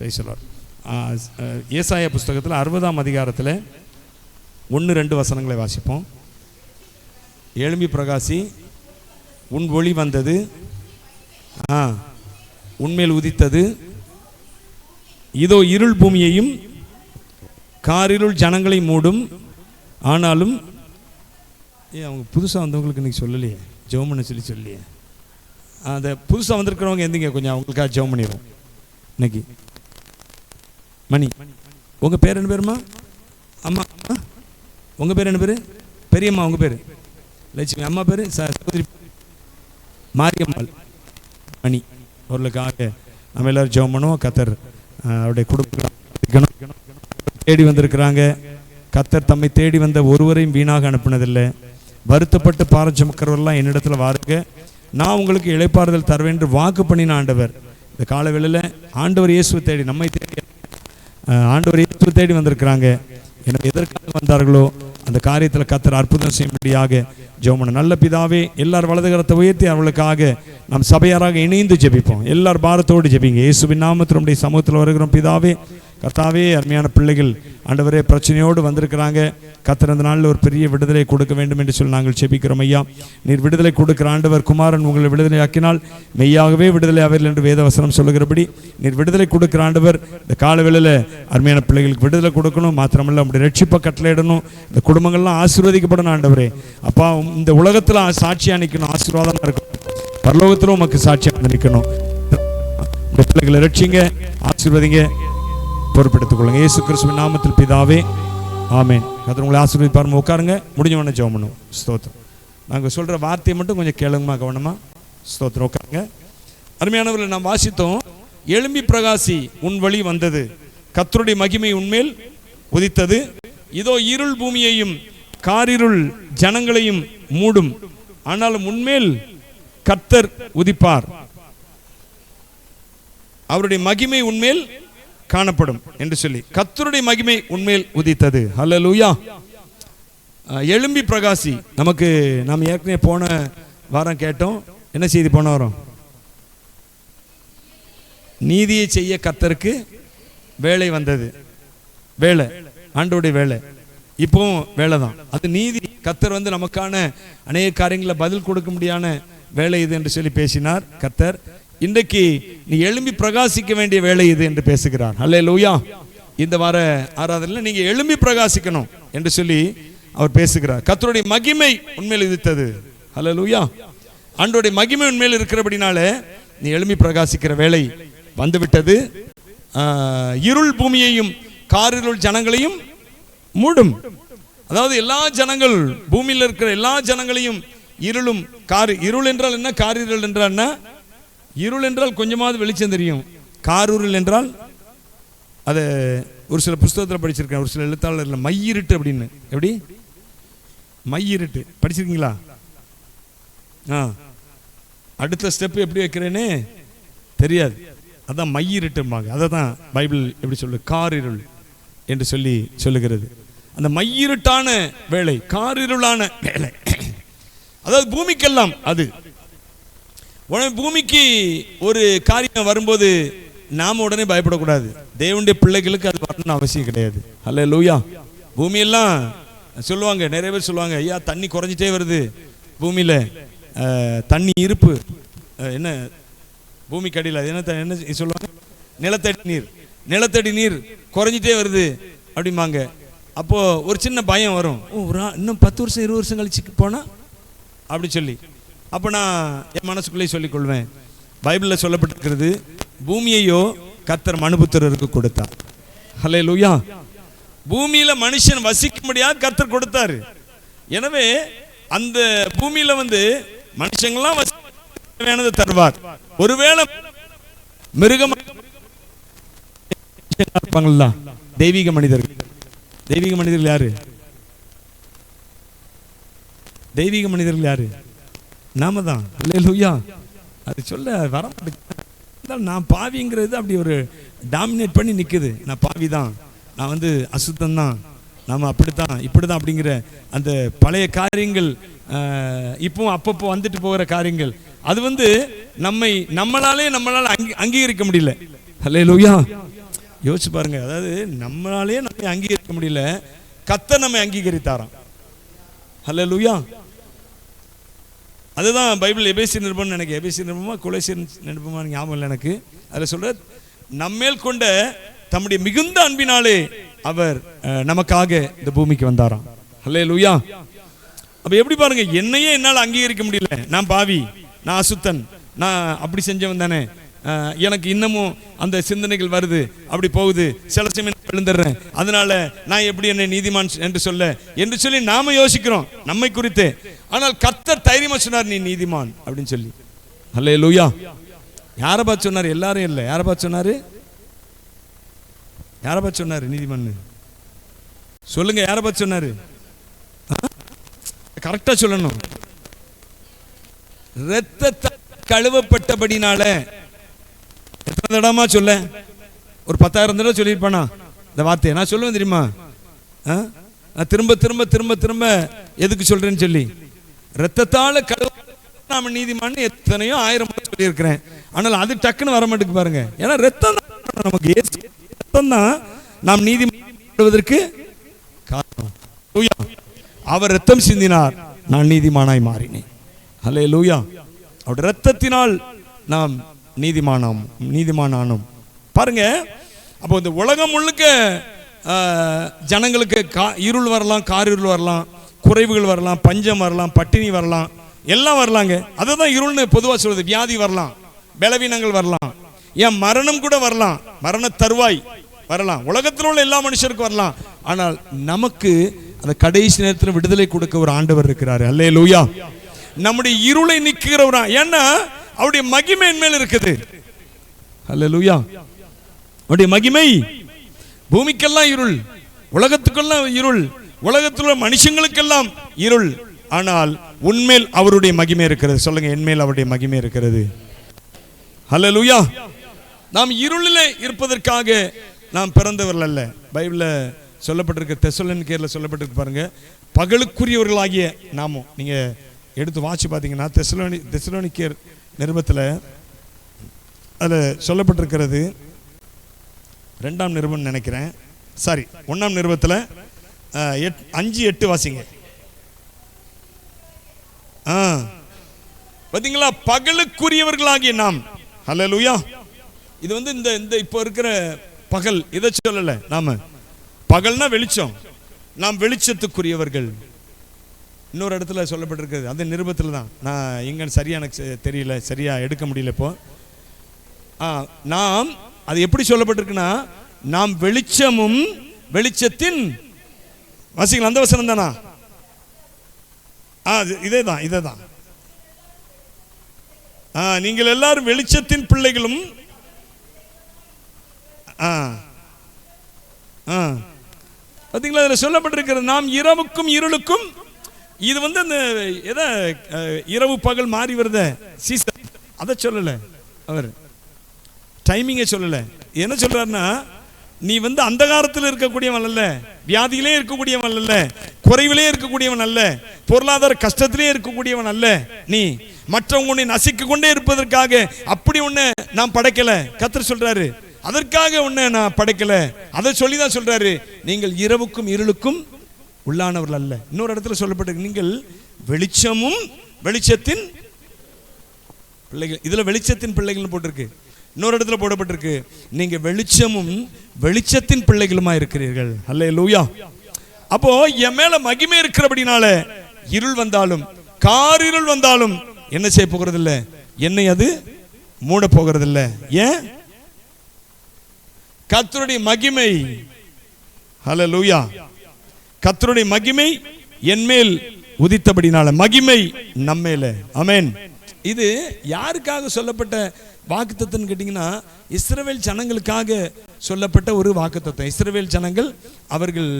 பேசலார் ஏசாய புஸ்தகத்தில் அறுபதாம் அதிகாரத்தில் ஒன்று ரெண்டு வசனங்களை வாசிப்போம். எழும்பி பிரகாசி உன் ஒளி வந்தது ஆ உன்மேல் உதித்தது. இதோ இருள் பூமியையும் காரிருள் ஜனங்களை மூடும். ஆனாலும் ஏ அவங்க புதுசாக வந்தவங்களுக்கு இன்றைக்கி சொல்லலையே. ஜெவமனை சொல்லி சொல்லலையே. அந்த புதுசாக வந்திருக்கிறவங்க எந்திங்க கொஞ்சம் அவங்களுக்காக ஜெபம் பண்ணிடுவோம். இன்னைக்கு. மணி. உங்கள் பேர் என்ன பேருமா அம்மா. உங்கள் பேர் என்ன பேர்? பெரியம்மா உங்கள் பேர்? லட்சுமி. அம்மா பேர்? சகோதரி மாரியம்மாள். மணி. பொருளுக்காக நம்ம எல்லோரும் ஜெபம் பண்ணுவோம். கத்தர் அவருடைய குடும்பம் தேடி வந்திருக்கிறாங்க. கத்தர் தம்மை தேடி வந்த ஒருவரையும் வீணாக அனுப்பினதில்லை. வருத்தப்பட்டு பாரம் சுமக்கிறவரெல்லாம் என்னிடத்துல வாருங்க. நான் உங்களுக்கு இளைப்பாறுதல் தருவேன் என்று வாக்கு பண்ணின ஆண்டவர். இந்த காலவெளியில் ஆண்டவர் இயேசுவை தேடி நம்மை தேடி ஆண்டவர் இயேசு தேடி வந்திருக்கிறாங்க. எனவே எதற்காக வந்தார்களோ அந்த காரியத்தில் கத்தர் அற்புதம் செய்யும்படியாக ஜோமன நல்ல பிதாவே எல்லார் வலதுகரத்தை உயர்த்தி அவர்களுக்காக நாம் சபையாராக இணைந்து ஜெபிப்போம். எல்லார் பாரத்தோடு ஜெபிங்க. இயேசுவின் நாமத்தினுடைய சமூகத்தில் வருகிறோம் பிதாவே. கர்த்தாவே அருமையான பிள்ளைகள் ஆண்டவரே பிரச்சனையோடு வந்திருக்கிறாங்க. கத்தர் அந்த நாளில் ஒரு பெரிய விடுதலை கொடுக்க வேண்டும் என்று சொல்லி நாங்கள் செபிக்கிறோம் ஐயா. நீர் விடுதலை கொடுக்கிற ஆண்டவர் குமாரன் உங்களை விடுதலை ஆக்கினால் மெய்யாகவே விடுதலை ஆவீர்கள் என்று வேதவசனம் சொல்லுகிறபடி நீர் விடுதலை கொடுக்கிற ஆண்டவர் இந்த காலவேளையில் அருமையான பிள்ளைகளுக்கு விடுதலை கொடுக்கணும். மாத்திரமல்ல அப்படி ரட்சிப்பை கட்டளையிடணும் இந்த குடும்பங்கள்லாம் ஆசீர்வதிக்கப்படணும் ஆண்டவரே. அப்பா இந்த உலகத்தில் சாட்சியாக நிற்கணும் ஆசீர்வாதமாக இருக்கணும். பரலோகத்திலும் உமக்கு சாட்சியாக நிற்கணும் இந்த பிள்ளைகளை ரட்சிங்க ஆசீர்வதிங்க. பொறுப்பெடுத்துக் கொள்ளுங்க இயேசு கிறிஸ்துவின் நாமத்தில் பிதாவே ஆமேன். கத்தர் உங்களை ஆசீர்வதிப்பாருங்க உட்காருங்க. முடிஞ்ச ஜெபம் பண்ணுவோம். ஸ்தோத்திரம். நாங்கள் சொல்கிற வார்த்தையை மட்டும் கொஞ்சம் கேளுங்கம்மா கவனமாக ஸ்தோத்திரம். உட்காருங்க. அருமையானவர்கள் நாம் வாசித்தோம் எலும்பி பிரகாசி உன் வழி வந்தது. கத்தருடைய மகிமை உன்மேல் உதித்தது. இதோ இருள் பூமியையும் காரிருள் ஜனங்களையும் மூடும். ஆனாலும் உன்மேல் கத்தர் உதிப்பார். அவருடைய மகிமை உன்மேல் காணப்படும் என்று சொல்லி. கத்தருடைய மகிமை உண்மையில் உதித்தது. ஹலலூயா எலும்பி எழும்பி பிரகாசி. நமக்கு நாம் ஏற்கனவே போன வாரம் கேட்டோம். என்ன செய்தி போன வாரம்? நீதியை செய்ய கத்தருக்கு வேலை வந்தது. வேலை. ஆண்டோடைய வேலை. இப்போவும் வேலை தான். அது நீதி. கத்தர் வந்து நமக்கான அநேக காரியங்களை பதில் கொடுக்க முடியான வேலை இது என்று சொல்லி பேசினார் கத்தர் இன்றைக்கு நீ எழும்பி பிரகாசிக்க வேண்டிய வேலை இது என்று பேசுகிறார் அல்லே லூயா இந்த வார ஆராதனையில் நீங்க எழும்பி பிரகாசிக்கணும் என்று சொல்லி அவர் பேசுகிறார். கத்தருடைய மகிமை உண்மையில் உதித்தது அல்ல லூயா ஆண்டோடைய மகிமை உண்மையில் இருக்கிறபடினால நீ எழும்பி பிரகாசிக்கிற வேலை வந்துவிட்டது. ஆஹ், இருள் பூமியையும் காரிருள் ஜனங்களையும் மூடும். அதாவது எல்லா ஜனங்கள் பூமியில் இருக்கிற எல்லா ஜனங்களையும் இருளும் கார் இருள் என்றால் என்ன? காரிருள் என்றால் என்ன? இருள் என்றால் கொஞ்சமாவது வெளிச்சம் தெரியும். காரூரில் என்றால் அதை ஒரு சில புஸ்தகத்தில் படிச்சிருக்கேன். ஒரு சில எழுத்தாளர்கள் மையிருட்டு அப்படின்னு. எப்படி? மையிருட்டு. படிச்சிருக்கீங்களா? ஆ. அடுத்த ஸ்டெப் எப்படி வைக்கிறேன்னு? தெரியாது. அதான் மையிருட்டும்பாங்க. அதை தான் பைபிள் எப்படி சொல்லு காரிருள் என்று சொல்லி சொல்லுகிறது. அந்த மையிருட்டான வேலை காரிருளான வேலை. அதாவது பூமிக்கெல்லாம் அது. உடனே பூமிக்கு ஒரு காரியம் வரும்போது நாம உடனே பயப்படக்கூடாது. தேவனுடைய பிள்ளைகளுக்கு அது வரணும்னு அவசியம் கிடையாது. அல்ல லூயா பூமியெல்லாம் சொல்லுவாங்க நிறைய பேர் சொல்லுவாங்க ஐயா தண்ணி குறைஞ்சிட்டே வருது. பூமியில தண்ணி இருப்பு. என்ன? அடியில் அது என்ன என்ன சொல்லுவாங்க? நிலத்தடி நீர். நிலத்தடி நீர் குறைஞ்சிட்டே வருது அப்படிம்பாங்க. அப்போ ஒரு சின்ன பயம் வரும். ஓ ஒரு இன்னும் பத்து வருஷம் இருபது வருஷம் கழிச்சு போனா? அப்படி சொல்லி. அப்போ நான் என் மனசுக்குள்ளே சொல்லிக்கொள்வேன். பைபிளில் சொல்லப்பட்டிருக்கிறது பூமியையோ கத்தர் மனுபுத்திரருக்கு கொடுத்தார். ஹலே லூயா பூமியில மனுஷன் வசிக்க முடியாது கத்தர் கொடுத்தாரு. எனவே அந்த பூமியில வந்து மனுஷங்களாம் வசிக்க வேணதை தருவார். ஒருவேளை மிருகம் இருப்பாங்களா தெய்வீக மனிதர்கள். தெய்வீக மனிதர்கள் யாரு? தெய்வீக மனிதர்கள் யாரு? நாம தான். லூயா அது சொல்ல வர மாட்டேங்குது. நான் பாவிங்கிறது அப்படி ஒரு டாமினேட் பண்ணி நிற்குது நான் பாவி தான். நான் வந்து அசுத்தம் தான். நாம் அப்படித்தான் இப்படிதான் அப்படிங்கிற அந்த பழைய காரியங்கள் இப்போ அப்பப்போ வந்துட்டு போகிற காரியங்கள் அது வந்து நம்மை நம்மளாலே நம்மளால் அங்கீ அங்கீகரிக்க முடியல. ஹலே லூயா யோசிச்சு பாருங்க அதாவது நம்மளாலே நம்மை அங்கீகரிக்க முடியல. கத்த நம்மை அங்கீகரித்தாராம். ஹலோ லூயா அதுதான் பைபிள் எபேசி நிருபம் எனக்கு எபேசி நிருபமா குலேசி நிருபமா ஞாபகம் இல்லை எனக்கு. அதில் சொல்கிற நம்மேல் கொண்ட தம்முடைய மிகுந்த அன்பினாலே அவர் நமக்காக இந்த பூமிக்கு வந்தாராம். ஹலே லூயா அப்போ எப்படி பாருங்க என்னையே என்னால் அங்கீகரிக்க முடியல. நான் பாவி நான் அசுத்தன் நான் அப்படி செஞ்சவன் தானே. எனக்கு இன்னமும் அந்த சிந்தனைகள் வருது. அப்படி போகுது. சில சமயம் விழுந்துடுறேன். அதனால நான் எப்படி என்னை நீதிமான் என்று சொல்ல? என்று சொல்லி நாம யோசிக்கிறோம். நம்மை குறித்து. ஆனால் கர்த்தர் தைரியமா சொன்னார் நீ நீதிமான் அப்படின்னு சொல்லி. ஹலே லூயா யாரை பார்த்து சொன்னார்? எல்லாரும் இல்லை. யாரை பார்த்து சொன்னாரு? யாரை பார்த்து சொன்னாரு நீதிமான் சொல்லுங்க யாரை பார்த்து சொன்னாரு? கரெக்டா சொல்லணும். ரத்தத்தை கழுவப்பட்டபடினால எத்தனை சொல்ல. ஒரு பத்தாயிரம் தடவை சொல்லியிருப்பானா? இந்த வார்த்தையை நான் சொல்லுவேன் தெரியுமா? ஆ? நான் திரும்ப திரும்ப திரும்ப திரும்ப எதுக்கு சொல்றேன்னு சொல்லி. ரத்தத்தால கழுவ நாம நீதிமான்னு எத்தனையோ ஆயிரம் முறை சொல்லியிருக்கிறேன். ஆனால் அது டக்குன்னு வர மாட்டேங்க பாருங்க. ஏன்னா ரத்தம் தான் நமக்கு. ரத்தம் தான் நாம் நீதிமான் காரணம். லூயா. அவர் ரத்தம் சிந்தினார். நான் நீதிமானாய் மாறினேன். ஹலே லூயா அவருடைய ரத்தத்தினால் நாம் நீதிமானாம் நீதிமானானும். பாருங்க அப்போ இந்த உலகம் முழுக்க ஜனங்களுக்கு கா இருள் வரலாம் காரிருள் வரலாம் குறைவுகள் வரலாம் பஞ்சம் வரலாம் பட்டினி வரலாம் எல்லாம் வரலாங்க. அதை தான் இருள்னு பொதுவாக சொல்வது வியாதி வரலாம் பலவீனங்கள் வரலாம் ஏன் மரணம் கூட வரலாம் மரண தருவாய் வரலாம். உலகத்தில் உள்ள எல்லா மனுஷருக்கும் வரலாம். ஆனால் நமக்கு அந்த கடைசி நேரத்தில் விடுதலை கொடுக்க ஒரு ஆண்டவர் இருக்கிறாரு. அல்லே லூயா நம்முடைய இருளை நிற்கிறவரா ஏன்னா அவருடைய மகிமை என் மேல் இருக்குது. அவருடைய மகிமை. பூமிக்கெல்லாம் இருள். உலகத்துக்கெல்லாம் இருள். உலகத்தில் உள்ள மனுஷங்களுக்கெல்லாம் இருள். ஆனால் உண்மையில் அவருடைய மகிமை இருக்கிறது. சொல்லுங்க என்மேல் அவருடைய மகிமை இருக்கிறது. ஹலோ லூயா நாம் இருளில் இருப்பதற்காக நாம் பிறந்தவர்கள் அல்ல. பைபிள்ல சொல்லப்பட்டிருக்க தெசலன் கேரில் சொல்லப்பட்டிருக்கு பாருங்க. பகலுக்குரியவர்களாகிய நாமும் நீங்க எடுத்து வாட்சி பார்த்தீங்கன்னா தெசலோனி தெசலோனிக்கேர் நிருபத்தில் அதில் சொல்லப்பட்டிருக்கிறது ரெண்டாம் நிருபம் நினைக்கிறேன். சாரி ஒன்றாம் நிருபத்தில் எட் அஞ்சு எட்டு வாசிங்க. ஆ. பார்த்தீங்களா பகலுக்குரியவர்களாகிய நாம். ஹalleluya இது வந்து இந்த இந்த இப்போ இருக்கிற பகல் இதை சொல்லல நாம. பகல்னா வெளிச்சம். நாம் வெளிச்சத்துக்குரியவர்கள். இன்னொரு இடத்துல சொல்லப்பட்டிருக்கிறது. அந்த நிருபத்தில் தான். நான் எங்கன்னு சரியா எனக்கு தெரியல சரியா எடுக்க முடியல இப்போ. நாம் அது எப்படி சொல்லப்பட்டிருக்குன்னா நாம் வெளிச்சமும் வெளிச்சத்தின் வசிக்கலாம் அந்த வசனம் தானா? ஆ இதே தான் இதே தான். நீங்கள் எல்லாரும் வெளிச்சத்தின் பிள்ளைகளும் ஆ ஆ. பார்த்தீங்களா அதில் சொல்லப்பட்டிருக்கிறது நாம் இரவுக்கும் இருளுக்கும் இது வந்து அந்த எதை இரவு பகல் மாறி வருத சீசன் அதை சொல்லலை அவர். டைமிங்கை சொல்லலை. என்ன சொல்றாருன்னா நீ வந்து அந்தகாரத்தில் இருக்கக்கூடியவன் அல்ல வியாதியிலே இருக்கக்கூடியவன் அல்ல குறைவிலே இருக்கக்கூடியவன் அல்ல பொருளாதார கஷ்டத்திலே இருக்கக்கூடியவன் அல்ல. நீ மற்றவங்க உன்னை நசிக்க கொண்டே இருப்பதற்காக அப்படி உன்னை நான் படைக்கல. கத்தர் சொல்றாரு அதற்காக உன்னை நான் படைக்கல. அதை சொல்லி தான் சொல்றாரு. நீங்கள் இரவுக்கும் இருளுக்கும் உள்ளானவர்கள் அல்ல. இன்னொரு இடத்துல சொல்லப்பட்டிருக்கு நீங்கள் வெளிச்சமும் வெளிச்சத்தின் பிள்ளைகள் இதில் வெளிச்சத்தின் பிள்ளைகள்னு போட்டிருக்கு. இன்னொரு இடத்துல போடப்பட்டிருக்கு நீங்க வெளிச்சமும் வெளிச்சத்தின் பிள்ளைகளுமா இருக்கிறீர்கள். அல்ல லூயா அப்போ என் மேல மகிமை இருக்கிறபடினால இருள் வந்தாலும் கார் இருள் வந்தாலும் என்ன செய்ய போகிறது இல்லை என்னை அது மூட போகிறது இல்லை ஏன்? கத்தருடைய மகிமை. ஹலோ லூயா கத்தருடைய மகிமை என்மேல் உதித்தபடினால மகிமை நம்மேல அமேன் இது யாருக்காக சொல்லப்பட்ட வாக்குத்தத்தம் கேட்டிங்கன்னா இஸ்ரவேல் ஜனங்களுக்காக சொல்லப்பட்ட ஒரு வாக்குத்தத்தம். இஸ்ரவேல் ஜனங்கள் அவர்கள்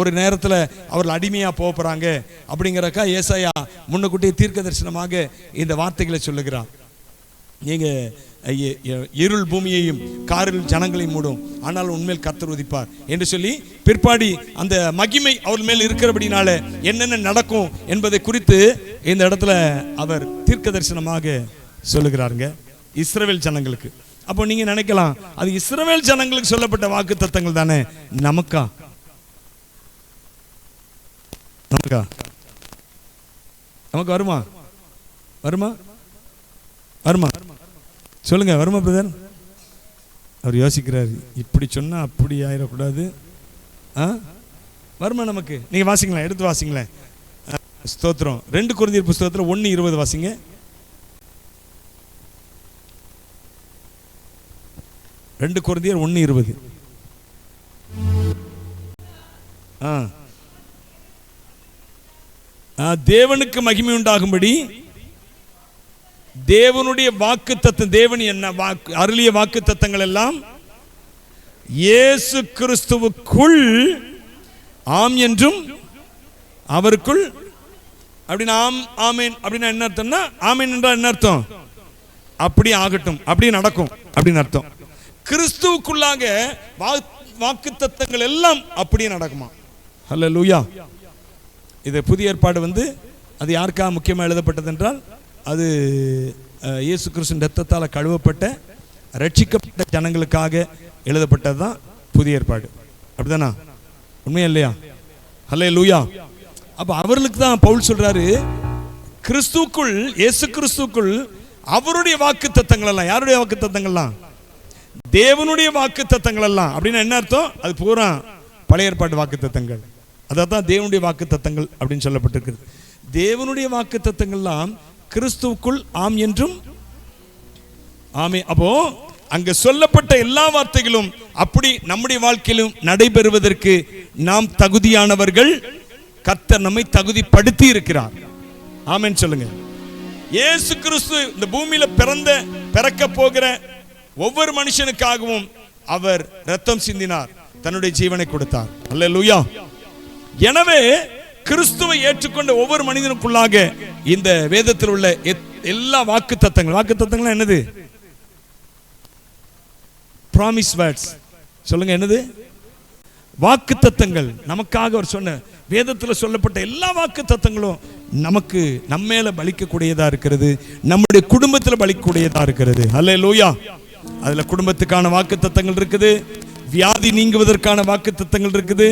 ஒரு நேரத்தில் அவர்கள் அடிமையாக போக போகிறாங்க அப்படிங்கிறக்கா ஏசாயா முன்னக்கூட்டிய தீர்க்க தரிசனமாக இந்த வார்த்தைகளை சொல்லுகிறான். நீங்கள் இருள் பூமியையும் காரில் ஜனங்களையும் மூடும். ஆனால் உண்மையில் கத்தர் உதிப்பார். என்று சொல்லி பிற்பாடி அந்த மகிமை அவர் மேல் இருக்கிறபடினால என்னென்ன நடக்கும் என்பதை குறித்து இந்த இடத்துல அவர் தீர்க்க தரிசனமாக சொல்லுகிறாருங்க. இஸ்ரவேல் ஜனங்களுக்கு. அப்போ நீங்க நினைக்கலாம் அது இஸ்ரவேல் ஜனங்களுக்கு சொல்லப்பட்ட வாக்கு தத்தங்கள் தானே? நமக்கா? நமக்கா? நமக்கு வருமா? வருமா? வருமா? சொல்லுங்க வருமா பிரதர் அவர் யோசிக்கிறாரு இப்படி சொன்னா அப்படி ஆயிடக்கூடாது ஆ? வருமா நமக்கு? நீங்க வாசிங்களேன் எடுத்து வாசிங்களேன். ஸ்தோத்திரம். ரெண்டு குருந்தியர் புஸ்தகத்தில் ஒன்று இருபது வாசிங்க. ரெண்டு குருந்தியர் ஒன்று இருபது. ஆ. ஆ, தேவனுக்கு மகிமை உண்டாகும்படி தேவனுடைய வாக்கு தத்தம் தேவன் என்ன வாக்கு அருளிய வாக்கு தத்தங்கள் எல்லாம் இயேசு கிறிஸ்துவுக்குள் ஆம் என்றும் அவருக்குள் அப்படின்னு ஆம் ஆமேன் அப்படின்னா என்ன அர்த்தம்னா ஆமேன் என்றால் என்ன அர்த்தம்? அப்படி ஆகட்டும் அப்படி நடக்கும் அப்படின்னு அர்த்தம். கிறிஸ்துவுக்குள்ளாக வாக்கு தத்தங்கள் எல்லாம் அப்படியே நடக்குமா? ஹலோ லூயா இது புதிய ஏற்பாடு வந்து அது யாருக்காக முக்கியமாக எழுதப்பட்டது என்றால் அது இயேசு கிறிஸ்துவின் ரத்தத்தால் கழுவப்பட்ட ரட்சிக்கப்பட்ட ஜனங்களுக்காக எழுதப்பட்டது தான் புதிய ஏற்பாடு. அப்படிதானா? உண்மையா இல்லையா? ஹலே லூயா அப்போ அவர்களுக்கு தான் பவுல் சொல்கிறாரு கிறிஸ்துக்குள் இயேசு கிறிஸ்துவுக்குள் அவருடைய வாக்கு தத்தங்கள் எல்லாம் யாருடைய வாக்கு தத்தங்கள்லாம் தேவனுடைய வாக்கு தத்தங்கள் எல்லாம் அப்படின்னா என்ன அர்த்தம்? அது பூரா பழைய ஏற்பாட்டு வாக்கு தத்தங்கள் அதான் தேவனுடைய வாக்கு தத்தங்கள் அப்படின்னு சொல்லப்பட்டிருக்கிறது தேவனுடைய வாக்கு தத்தங்கள்லாம் கிறிஸ்துவுக்குள் ஆம் என்றும் ஆமே. அப்போ அங்க சொல்லப்பட்ட எல்லா வார்த்தைகளும் அப்படி நம்முடைய வாழ்க்கையிலும் நடைபெறுவதற்கு நாம் தகுதியானவர்கள் கர்த்தர் நம்மை தகுதிப்படுத்தி இருக்கிறார். ஆமேன்னு சொல்லுங்க. இயேசு கிறிஸ்து இந்த பூமியில பிறந்த பிறக்க போகிற ஒவ்வொரு மனுஷனுக்காகவும் அவர் ரத்தம் சிந்தினார் தன்னுடைய ஜீவனை கொடுத்தார். அல்ல லூயா எனவே கிறிஸ்துவை ஏற்றுக்கொண்ட ஒவ்வொரு மனிதனுக்குள்ளாக இந்த வேதத்தில் உள்ள எத்- எல்லா வாக்கு தத்தங்கள் வாக்கு தத்தங்கள் என்னது? ப்ராமிஸ் வேர்ட்ஸ் சொல்லுங்க என்னது? வாக்கு தத்தங்கள் நமக்காக அவர் சொன்ன வேதத்தில் சொல்லப்பட்ட எல்லா வாக்கு தத்தங்களும் நமக்கு நம்ம மேல பலிக்கக்கூடியதா இருக்கிறது நம்முடைய குடும்பத்தில் பலிக்கக்கூடியதா இருக்கிறது. அல்ல லோயா அதுல குடும்பத்துக்கான வாக்கு தத்தங்கள் இருக்குது வியாதி நீங்குவதற்கான வாக்கு தத்தங்கள் இருக்குது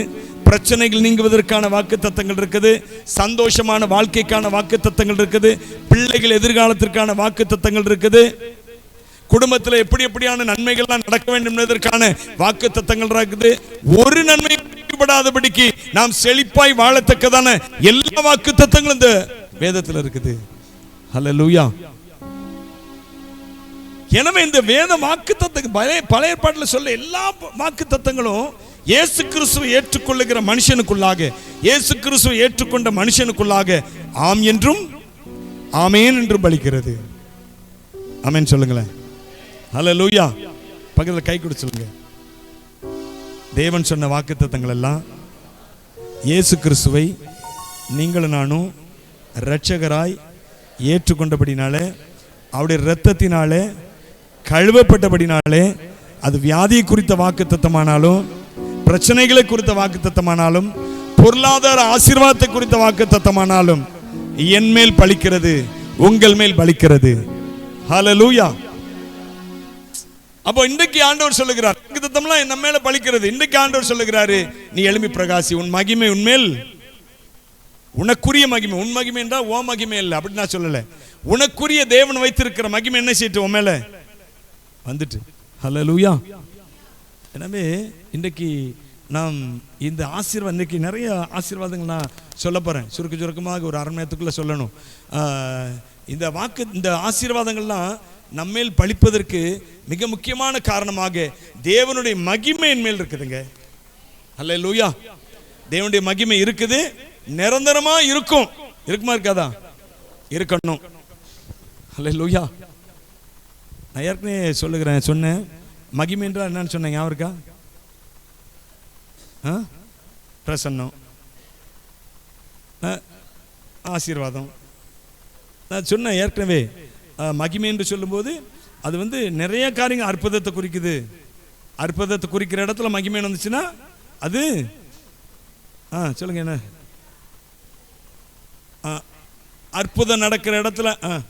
பிரச்சனைகள் நீங்குவதற்கான வாக்கு தத்தங்கள் இருக்குது. சந்தோஷமான வாழ்க்கைக்கான வாக்கு தத்தங்கள் இருக்குது. பிள்ளைகள் எதிர்காலத்திற்கான வாக்கு தத்தங்கள் இருக்குது. குடும்பத்தில் எப்படி எப்படியான நன்மைகள்லாம் நடக்க வேண்டும் என்பதற்கான வாக்கு தத்தங்கள் இருக்குது. ஒரு நன்மை படாதபடிக்கு நாம் செழிப்பாய் வாழத்தக்கதான எல்லா வாக்கு தத்தங்களும் இந்த வேதத்தில் இருக்குது. ஹalleluya. எனவே இந்த வேத வாக்கு தத்தங்கள் பழைய பழைய பாட்டில் சொல்ல எல்லா வாக்கு தத்தங்களும் இயேசு கிறிஸ்துவை ஏற்றுக்கொள்ளுகிற மனுஷனுக்குள்ளாக இயேசு கிறிஸ்துவை ஏற்றுக்கொண்ட மனுஷனுக்குள்ளாக ஆம் என்றும் ஆமேன் என்றும் பலிக்கிறது. ஆமேன் சொல்லுங்களேன். ஹalleluya பக்கத்தில் கை கொடு சொல்லுங்க. தேவன் சொன்ன வாக்குத்தத்தங்கள் எல்லாம் இயேசு கிறிஸ்துவை நீங்களும் நானும் இரட்சகராய் ஏற்றுக்கொண்டபடினாலே அவருடைய இரத்தத்தினாலே கழுவப்பட்டபடினாலே அது வியாதியை குறித்த வாக்குத்தத்தமானாலும் பிரச்சனைகளை குறித்த வாக்குத்தத்தமானாலும் பொருளாதார ஆசீர்வாதத்தை குறித்த வாக்குத்தத்தமானாலும் என் மேல் பலிக்கிறது உங்கள் மேல் பலிக்கிறது ஹலலூயா அப்போ இன்றைக்கு ஆண்டவர் சொல்லுகிறார் தத்தம்லாம் நம்ம மேல பலிக்கிறது இன்றைக்கு ஆண்டவர் சொல்லுகிறாரு நீ எழும்பி பிரகாசி உன் மகிமை உன்மேல் உனக்குரிய மகிமை உன் மகிமை என்றால் ஓ மகிமை இல்லை. அப்படி நான் சொல்லல. உனக்குரிய தேவன் வைத்திருக்கிற மகிமை என்ன செய்யிட்டு உன் மேல? வந்துட்டு. லூயா எனவே இன்றைக்கு நாம் இந்த ஆசீர்வாதம் இன்றைக்கி நிறைய ஆசீர்வாதங்கள் நான் சொல்ல போகிறேன் சுருக்க சுருக்கமாக ஒரு அரை நேரத்துக்குள்ளே சொல்லணும். இந்த வாக்கு இந்த ஆசீர்வாதங்கள்லாம் நம்மேல் பழிப்பதற்கு மிக முக்கியமான காரணமாக தேவனுடைய மகிமை மேல் இருக்குதுங்க. அல்ல லூயா தேவனுடைய மகிமை இருக்குது. நிரந்தரமா இருக்கும். இருக்குமா இருக்காதா? இருக்கணும். அல்ல லூயா நான் ஏற்கனவே சொல்லுகிறேன் சொன்னேன். மகிமை என்றால் என்னன்னு சொன்னேன் ஞாபகம் இருக்கா? ஆ? பிரசன்னம். ஆ, ஆசீர்வாதம். நான் சொன்னேன் ஏற்கனவே. ஆ, மகிமை என்று சொல்லும்போது அது வந்து நிறைய காரியங்கள் அற்புதத்தை குறிக்குது. அற்புதத்தை குறிக்கிற இடத்துல மகிமை வந்துச்சுன்னா அது ஆ சொல்லுங்க என்ன? ஆ, அற்புதம் நடக்கிற இடத்துல ஆ.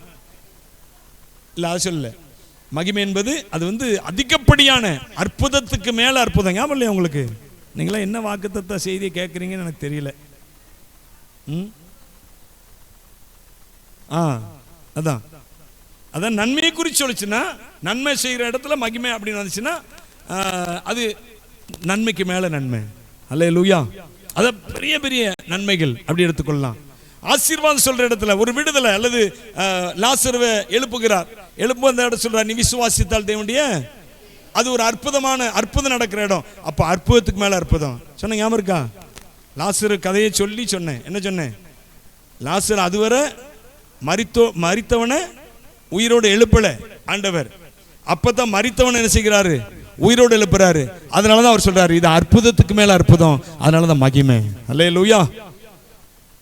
இல்லை அது சொல்லலை. மகிமை என்பது அது வந்து அதிகப்படியான அற்புதத்துக்கு மேல அற்புதம். ஞாபகம் இல்லையா உங்களுக்கு? நீங்களா என்ன வாக்குத்த செய்தியை கேட்குறீங்கன்னு எனக்கு தெரியல. ம்? ஆ அதான். அதான் நன்மையை குறித்து சொல்லிச்சுன்னா நன்மை செய்கிற இடத்துல மகிமை அப்படின்னு வந்துச்சுன்னா அது நன்மைக்கு மேலே நன்மை. அல்ல லூயா அதை பெரிய பெரிய நன்மைகள் அப்படி எடுத்துக்கொள்ளலாம். ஆசீர்வாதம் சொல்ற இடத்துல ஒரு விடுதலை அல்லது லாசர்வை எழுப்புகிறார். எழுப்பு அந்த இடம் சொல்கிறார் நீ விசுவாசித்தால் தேவனுடைய அது ஒரு அற்புதமான அற்புதம் நடக்கிற இடம். அப்போ அற்புதத்துக்கு மேலே அற்புதம். சொன்னேன் ஞாபகம் இருக்கா? லாசரு கதையை சொல்லி சொன்னேன். என்ன சொன்னேன்? லாசர் அதுவரை மறித்தோ மறித்தவனை உயிரோடு எழுப்பல ஆண்டவர். அப்போ தான் மரித்தவனை என்ன செய்கிறாரு? உயிரோடு எழுப்புறாரு. அதனால தான் அவர் சொல்றாரு இது அற்புதத்துக்கு மேல அற்புதம். அதனால தான் மகிமை. அல்லே லூயா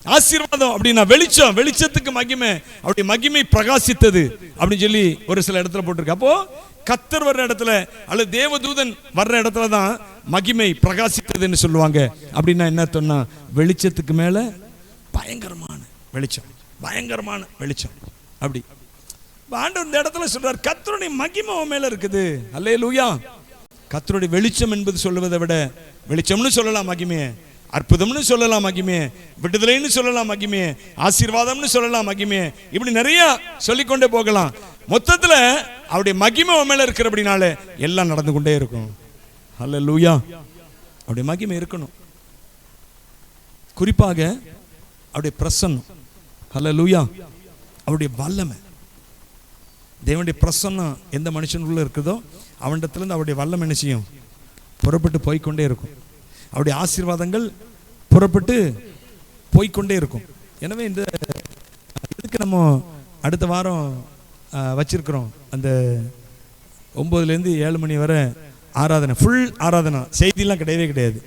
ஆசீர்வாதம் அப்படின்னா வெளிச்சம் வெளிச்சத்துக்கு மகிமை. அப்படி மகிமை பிரகாசித்தது அப்படின்னு சொல்லி ஒரு சில இடத்துல போட்டிருக்கு. அப்போ கத்தர் வர்ற இடத்துல அல்லது தேவதூதன் வர்ற இடத்துல தான் மகிமை பிரகாசித்ததுன்னு சொல்லுவாங்க. அப்படின்னா என்ன சொன்னா வெளிச்சத்துக்கு மேல பயங்கரமான வெளிச்சம். பயங்கரமான வெளிச்சம். அப்படி. ஆண்டவர் இந்த இடத்துல சொல்றார் கத்தருடைய மகிமை மேல இருக்குது. அல்லே லூயா கத்தருடைய வெளிச்சம் என்பது சொல்லுவதை விட வெளிச்சம்னு சொல்லலாம் மகிமையை. அற்புதம்னு சொல்லலாம் மகிமே விடுதலைன்னு சொல்லலாம் மகிமே ஆசீர்வாதம்னு சொல்லலாம் மகிமே இப்படி நிறைய சொல்லிக்கொண்டே போகலாம். மொத்தத்துல அவருடைய மகிமை உன் மேல இருக்கிறபடினால எல்லாம் நடந்து கொண்டே இருக்கும். அல்ல லூயா அவருடைய மகிமை இருக்கணும். குறிப்பாக அவருடைய பிரசன்னம். அல்ல லூயா அவருடைய வல்லமை. தேவனுடைய பிரசன்னம் எந்த மனுஷனுக்குள்ளே இருக்குதோ அவனிடத்துலேருந்து அவருடைய வல்லம் என்ன செய்யும்? புறப்பட்டு போய்க்கொண்டே இருக்கும். அவருடைய ஆசீர்வாதங்கள் புறப்பட்டு போய்க்கொண்டே இருக்கும். எனவே இந்த இதுக்கு நம்ம அடுத்த வாரம் வச்சிருக்கிறோம். அந்த ஒம்போதுலேருந்து ஏழு மணி வரை ஆராதனை ஃபுல் ஆராதனை. செய்திலாம் கிடையவே கிடையாது.